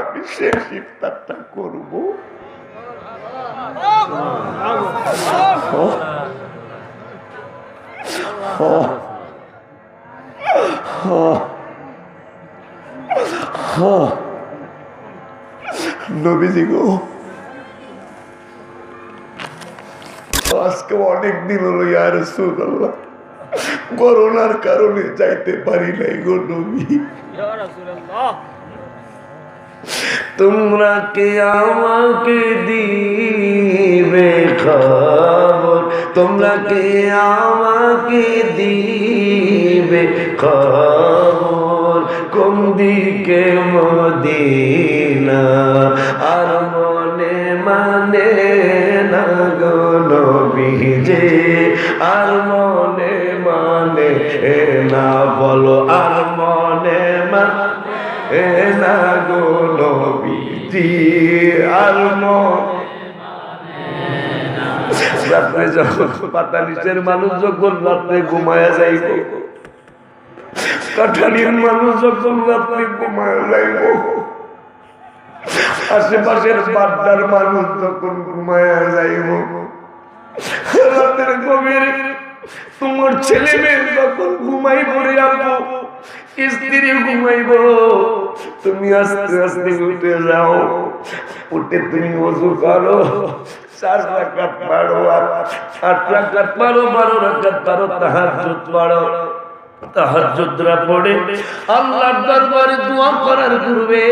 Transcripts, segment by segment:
আমি শেষ ইফতারটা করব। নবীজি গো আজকে অনেক দিন হলো ইয়ার সুদাল্লাহ করোনার কারণে যাইতে পারি নাই গো নবী তোমরা কে আমাকে দিবে খবর? তোমরা কে আমাকে দিবে খবর? কোন দিকে মদিনা? আর মনে মানে না গো নবী যে আর মনে মানে না বলো আর মনে এ না গো নবীজি আর রাত্রে যখন পাতা নিচের মানুষ যখন রাত্রে ঘুমায়া যাইব, কাঠালির মানুষ যখন রাত্রে ঘুমায়া যাইব, আশেপাশের বাড্ডার মানুষ যখন ঘুমায়া যাইব, রাতের গভীরে তোমার ছেলে মেয়ে যখন ঘুমাই পড়ে যাব স্ত্রী ঘুমাইব, তুমি আস্তে আস্তে উঠে যাও। উঠে তুমি ওযু করো। পারো। তাহাজ্জুদরা পড়ে। আল্লাহর দরবারে দোয়া করার পূর্বে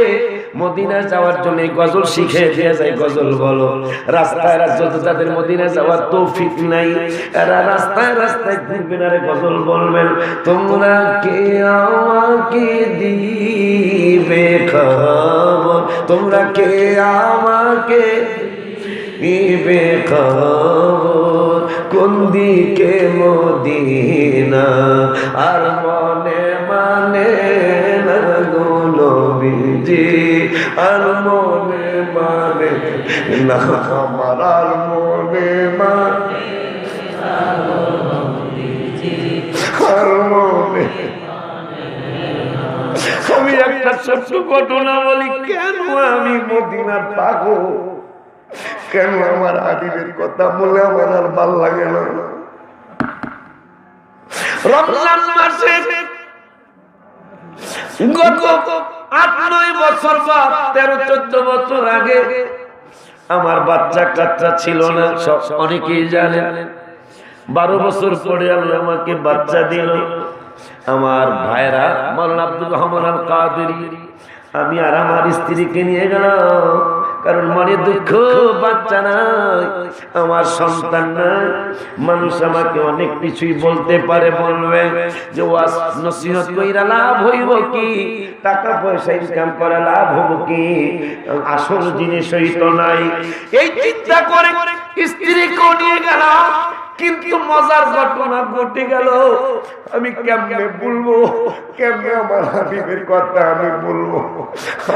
মদিনা যাওয়ার জন্য গজল শিখে দিয়ে যায় গজল বলো। রাস্তায় রাস্তায় তাদের মদিনা যাওয়ার তৌফিক নাই, এরা রাস্তায় রাস্তায় ঘুরবেন আর গজল বলবেন। তোমরা কে আমাকে দিবে খবর? তোমরা কে আমাকে দিবে খবর? কোন দিকে মদিনা? আর মনে মানে না গো নবীজি। আর মনে মানে না আমার আর মনে মানে মনে। আমি একটা ছোট্ট ঘটনা বলি, কেন আমি মদিনার পাগল? কেন আমার হাবিবের কথা বলে আমার আর ভালো লাগে না? রমজান মাসে গত আট, নয় বছর বা তেরো, চোদ্দ বছর আগে আমার বাচ্চা কাচ্চা ছিল না, সব অনেকেই জানেন বারো বছর পরে আমি আমাকে বাচ্চা দিল। আমার ভাইরা মৌলানা আব্দুল রহমান আল কাদের আমি আর আমার স্ত্রীকে নিয়ে গেলাম। কারণ মনে দুঃখ, বাচ্চা নাই, আমার সন্তান নাই। মানুষ আমাকে অনেক কিছুই বলতে পারে, বলবে যে ওয়াজ নসিহত কইরা লাভ হইব কি? টাকা পয়সা ইনকাম করা লাভ হব কি? আসল জিনিসই তো নাই। এই চিন্তা করে স্ত্রীকেও নিয়ে গেলাম। কিন্তু মজার ঘটনা ঘটে গেল। আমি কেমনে বলব কেমনে আমার হাবিবের কথা আমি বলব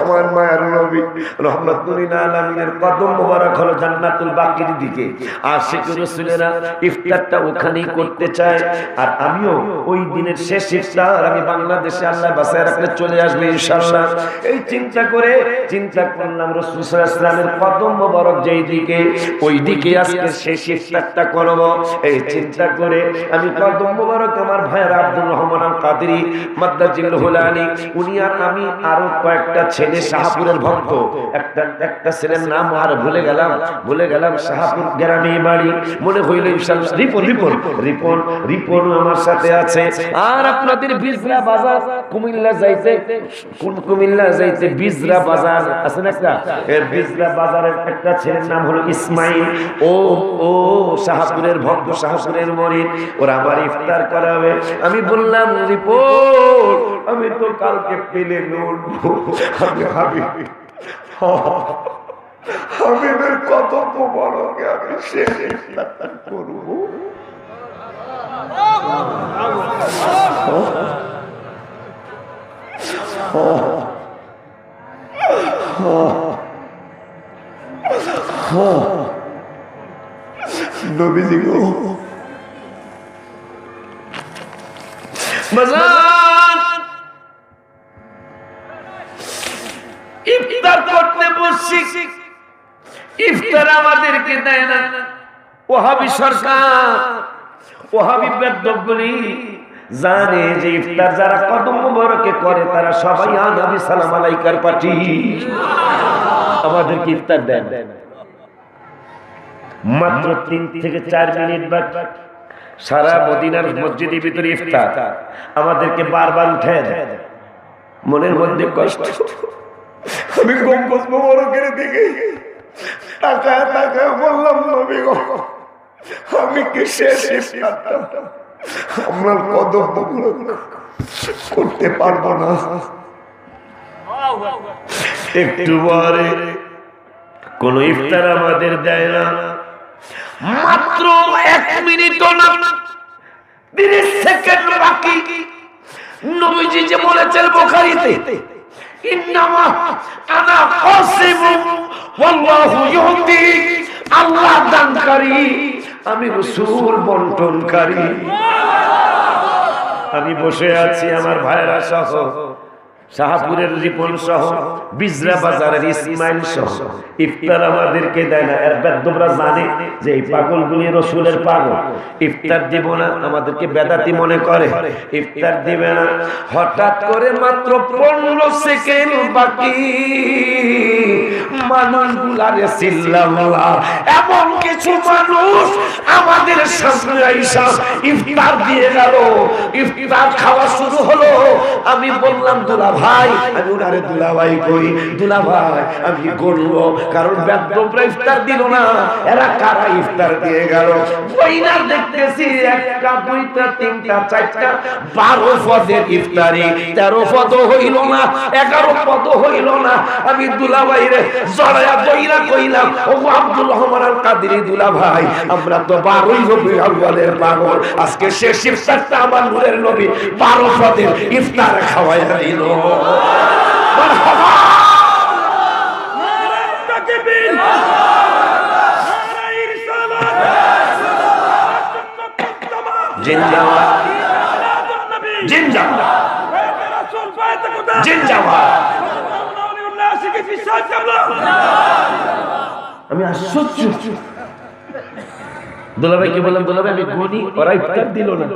আমার মায়ের নবী রহমতুল্লিন আলমিনের কদম মোবারক হলো জান্নাতুল বাকির দিকে। আর শেখর রসুলেরা ইফতারটা ওখানেই করতে চায়। আর আমিও ওই দিনের শেষ ইফতার, আমি বাংলাদেশে আল্লাহ বাসায় রাখলে চলে আসবে ইনশাল্লাহ এই চিন্তা করে চিন্তা করলাম রসুল ইসলামের কদম মোবারক যেই দিকে, ওই দিকে আজকে শেষ ইফতারটা করব। এই চিন্তা করে আমি কদম মোবারক আমার ভাইয়ের আব্দুল রহমান আল কাদেরি মাদ্দাজিল হুলানি উনি আর আমি আরও কয়েকটা ছেলে শাহপুরের ভক্ত। একটা একটা ছেলের নাম আর ভুলে গেলাম ভুলে গেলাম শাহপুর গ্রামে বাড়ি। মনে হইল রিপন রিপন রিপন রিপন আমার সাথে আছে। আর আপনাদের বিজরা বাজার, কুমিল্লা যাইতে কোন কুমিল্লা যাইতে বিজরা বাজার, আছে না একটা? বিজরা বাজারের একটা ছেলের নাম হলো ইসমাইল। ও ও শাহপুরের ভক্ত শাহপুরের মরিদ ওরা আমার ইফতার করাবে আমি বললাম রিপোর্ট আমি তো কালকে পেলে লড়বো আমি ভাবি হাবিবের কদম মোবারকে আমি শেষ ইফতারটা করব নবীজি গো ইফতার করতে বসছি। ইফতার আমাদেরকে দেয় না। ওহাবি সরকার, ওহাবি বেদগুলি জানে যে ইফতার যারা কদম মোবারকে করে, তারা সবাই নবী সালাম আলাইকার পার্টি। আমাদেরকে ইফতার দেন। মাত্র তিন থেকে চার মিনিট বাকি। সারা মদিনার মসজিদের ভিতরে ইফতার। আমাদেরকে বারবার উঠে দেয়। মনের মধ্যে কষ্ট। আমি গম্বুজ মোবারকের দিকে তাকায় তাকায় বললাম নবী গো আমি কি শেষ আমরা কদম করতে পারব না। একটু পরে কোন ইফতার আমাদের দেয় না। মাত্র এক মিনিটও না, তিরিশ সেকেন্ড বাকি। নবীজি যে বলেছেন বোখারিতে দানকারী, আমি বন্টনকারী। আমি বসে আছি, আমার ভাইরা সহ। শাহপুরের রিপন সহ, বিজরা বাজারের ইসমাইল সহ। ইফতার আমাদেরকে দেয় না। এর বেদ্যমরা জানে যে এই পাগলগুলি রসুলের পাগল। ইফতার দিব না, আমাদেরকে বেদাতি মনে করে। ইফতার দিবে না। হঠাৎ করে মাত্র পনেরো সেকেন্ড বাকি। মানুষগুলারে চিল্লাল্লাহ এমন কিছু মানুষ আমাদের সামনে আইসা ইফতার দিয়ে গেল। ইফতার খাওয়া শুরু হলো। আমি বললাম দুলা ভাই, আমি ওনারে দুলা ভাই কই? দুলা ভাই আমি করব কারণ ইফতার দিল না। এরা কারা ইফতার দিয়ে গেল? দেখতেছি, একটা, দুইটা, তিনটা, চারটা, বারো পদের ইফতারি, তেরো পদ হইল না, এগারো পদ হইল না। আমি দুলা ভাই রে দইরা কইলাম ও আব্দুল রহমান আল কাদিরি দুলা ভাই আমরা তো বারোই রবি আউয়ালের পাগল। আজকে শেষ ইফতারটা আমার নবী বারো পদের ইফতার খাওয়াই দিল। আমি আশ্চর্য। দুলাভাই কি বললাম? দুলাভাই, আমি গনি ওরা ইফতার দিল না।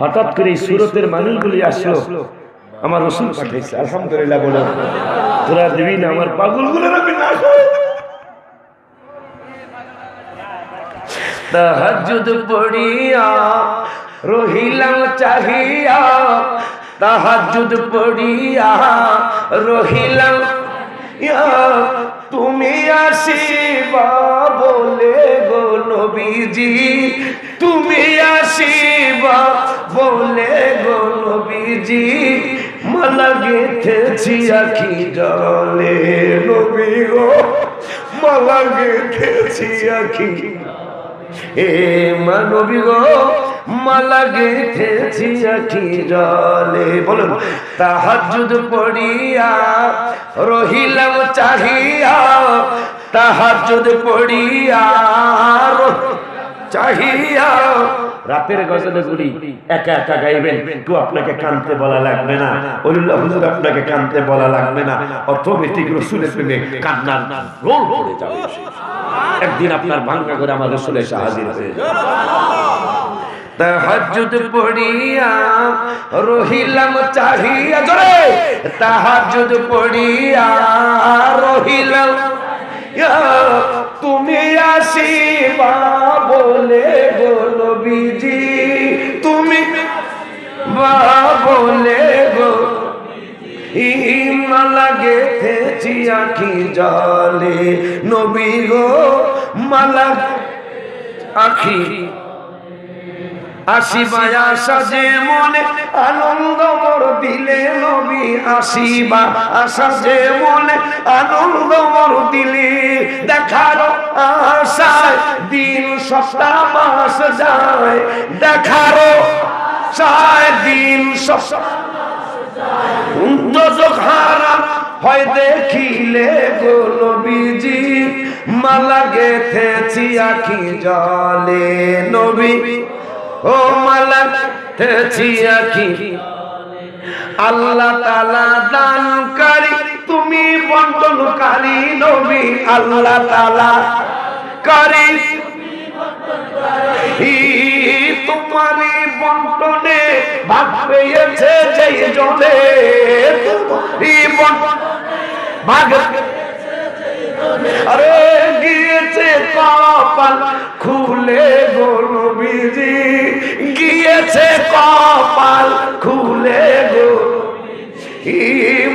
হঠাৎ করে এই সুরতের মানুষগুলি আসলো। আমার রসুল পাঠাইছে, আলহামদুলিল্লাহ বলে। তোরা দিবি না আমার পাগলগুলো আমি না? তাহাজুদ পড়িয়া, রহিলাম চাহিয়া তাহাজুদ পড়িয়া, রহিলাম তুমি আসিবা বলে গো নবীজি, তুমি আসিবা বলে গো নবীজি। মালা গেথেছি আখি জলে নবী গো মালা গেথেছি আখি এ মানবী গো মালা গেথেছি আখি জলে। বলুন তাহাজুদ পড়িয়া রহিলাম চাহিয়া তাহাজুদ পড়িয়া চাহিয়া রাতের গজলে একা একা গাইবেন, কেউ আপনাকে কানতে বলা লাগবে না। অলিল্লাহ হুজুর, আপনাকে কানতে বলা লাগবে না। অটোমেটিক রসুলের প্রেমে কান্নার রোল পড়ে যাবে একদিন আপনার ভাঙ্গা করে আমার রসুল এসে হাজির হয়ে তাহাজুদ পড়িয়া রহিলাম চাহিয়া, জোরে! তাহাজুদ পড়িয়া রহিলাম। তুমি আসিবা। আখি জলে নবী গো মালা আখি। আসিবা আশা যে মনে আনন্দ মোর দিলে নবী আসিবা যে মনে আনন্দ মোর দিলে দেখার আশায় দিন সপ্তাহ মাস যায়। দেখার আশায় দিন সপ্তাহ দোজখ হারাম হয় দেখিলে গো নবীজি, মালা গেথেছি আখি জলে। নবী, ও মালা গেথেছি আখি আল্লাহ তালা দানকারী, তুমি বন্ধ কারি নবী। আল্লাহ তালা কারি, ই তোমারি বন্টনে ভাগ পেয়েছে যেই জনে আরে গিয়েছে কপাল খুলে গো নবীজি। গিয়েছে কপাল খুলে গো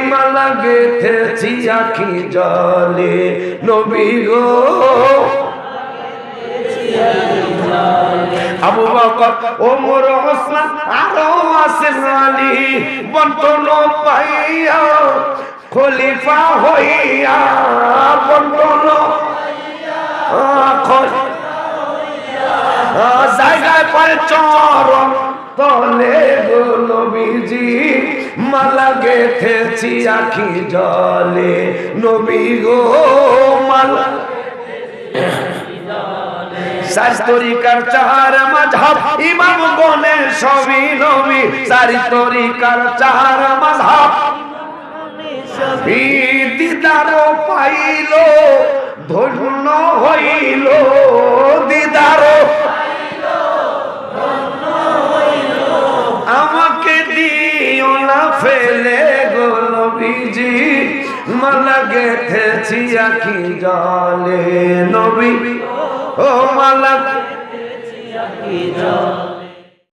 মালা গেথেছি আখি জলে। নবী গো। আবু বকর, ওমর, ওসমান, আরও আছেন আলী। বন্টন পাইয়া, খলিফা হইয়া, বন্টন জায়গায় পায় চরণ তলে নবীজি, মালা গেথেছি আখি জলে। নবী গো, মালা সারি তরিকার চার মাঝহাব, ইমাম গনে সবই নবী সারি তরিকার চার মাঝহাব। দিদার পাইল, ধন্য হইল, দিদার আমাকে দিও না ফেলে গো নবীজি, মালা গেথেছি আখি জলে নবী। ও মালা